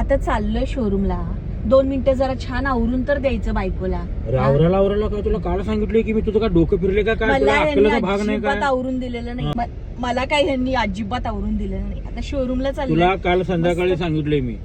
आता चाललोय शोरूमला दोन मिनिटं जरा छान आवरून तर द्यायचं बायकोला. अरे आवराला आवराला काय? तुला काल सांगितलंय की मी तुझं काय डोकं फिरले का? काय मला तुला यांनी अक्कलाचा भाग नाही अजिबात काय? आवरून दिलेलं नाही. म- मला काय ह्यांनी अजिबात आवरून दिलेलं नाही. आता शोरूमला तुला चाललोय काल संध्याकाळी. सांगितलंय मी.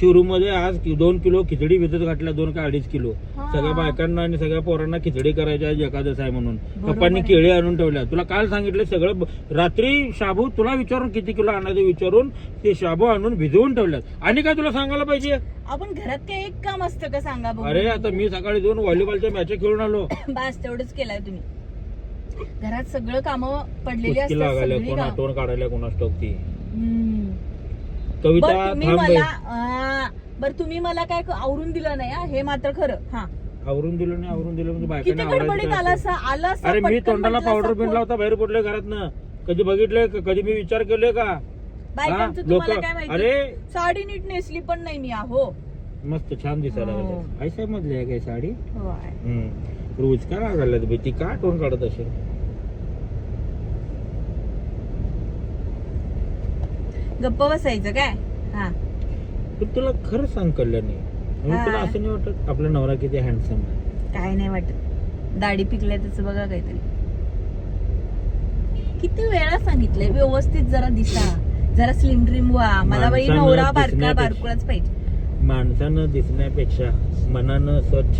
शोरूममध्ये आज कि- दोन किलो खिचडी भिजत घातल्या दोन का अडीच किलो. हा. सगळ्या बायकांना आणि सगळ्या पोरांना खिचडी करायची एखादं आहे म्हणून. बरोबर पप्पांनी आहे. केळी आणून ठेवल्या. तुला काल सांगितलं सगळं ब- रात्री शाबू तुला विचारून किती किलो आणायचं विचारून ते शाबू आणून भिजवून ठेवल्यात. आणि काय तुला सांगायला पाहिजे? आपण घरात काय एक काम असतं का सांगा बघू? अरे आता मी सकाळी दोन व्हॉलीबॉलच्या मॅच खेळून आलो. बस तेवढंच केलंय तुम्ही. घरात सगळं काम पडलेली कुस्ती असतात लागायला सगळी कोण कामं. आठवण काढायला कोणास ठाऊक ती. हम्म. कविता बरं तुम्ही थांब मला बाई. आ, बरं तुम्ही मला काय आवरून दिलं नाही हा, हे मात्र खरं हा आवरून दिलं नाही आवरून दिलं म्हणजे किती बायकांना गडबडीत आवरायचं आला काय असा आला असतं? असा अरे मी पटकन तोंडाला म्हटलं पावडर असा पिनला होता बाहेर पडलोय घरातनं कधी बघितलंय का? कधी मी विचार केलोय का बायकांचं हा? तुम्हाला लोकं- काय माहिती अरे साडी नीट नेसली पण नाही मी आहो मस्त छान दिसायला हो. लागले मधली आहे काय साडी. हम्म. रोज का लागायला बाई ती का टोन काढत असेल गप्प बसायचं काय? हा. पण तुला खरं सांग कल्याणी. हा. तुला असं नाही वाटत आपला नवरा किती हँडसम आहे? काय नाही वाटत. दाढी पिकल्या त्याचं बघा काहीतरी. किती वेळा सांगितलंय. व्यवस्थित जरा दिसा. जरा स्लिम ड्रीम व्हा. मला बाई माणसानं नवरा बारका दिसण्यापेक्षा- बारकुळाच पाहिजे. माणसानं दिसण्यापेक्षा मनानं स्वच्छ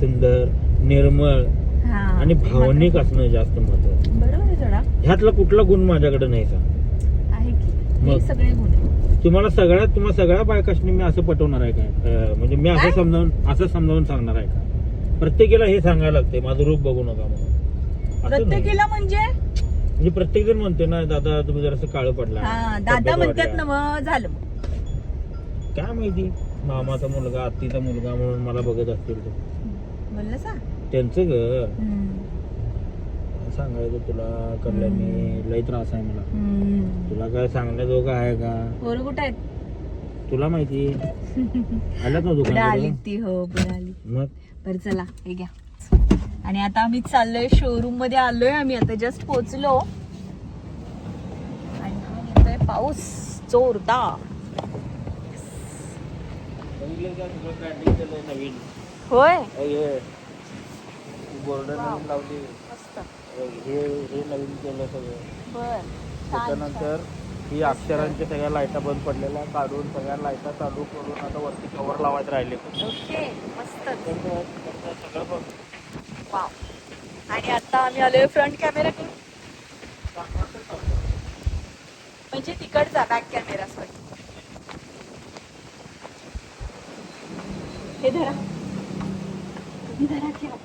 सुंदर निर्मळ हा. आणि ते भावनिक असणं जास्त महत्वाचं मात्र- बरोबर आहे ह्यातला कुठला गुण माझ्याकडे नाही सांग. आहे की मग. सगळे गुण आहेत. तुम्हाला सगळ्यात तुम्हाला सगळ्या बायकाशनी मी असं पटवणार आहे काय अं, म्हणजे मी असं काय? समजावून असं समजावून सांगणार आहे का प्रत्येकीला हे सांगायला लागते माझं रूप बघू नका म्हणून असं नाही. प्रत्येकीला म्हणजे म्हणजे प्रत्येक जण म्हणते ना दादा तुम्ही जरासं काळं पडला हा दादा तब्येत म्हणतात वाढल्या. ना मग झालं मग. काय माहिती मामाचा मुलगा आत्तीचा मुलगा म्हणून मला बघत असतील ते बोललं सा त्यांचं ग हम्म. सांगायचं तुला कल्याणी लय त्रास आहे मला. तुला काय सांगण्याजोगं आहे का? पोरं कुठं आहेत? तुला माहिती आल्यात ना पुढे आली दुकान ती? हो पुढे आली? मग? बरं चला हे घ्या. आणि आता आम्ही चाललोय शोरूममध्ये आलोय आम्ही. आता जस्ट पोहोचलो आणि हा येतोय पाऊस जोरदार. नवीन? होय? बोर्ड लावली. हे हे नवीन केलं सगळं. बर छान, त्याच्यानंतर ही अक्षरांच्या सगळ्या लाईटा बंद पडलेल्या काढून सगळ्या लाईटा चालू करून आता वरती कव्हर लावायचे राहिले. ओके सगळं बघ. वाव. आणि आता आम्ही आलोय फ्रंट कॅमेरा म्हणजे तिकडचा बॅक कॅमेरा सॉरी हे धरा. तुम्ही धरा ठेवा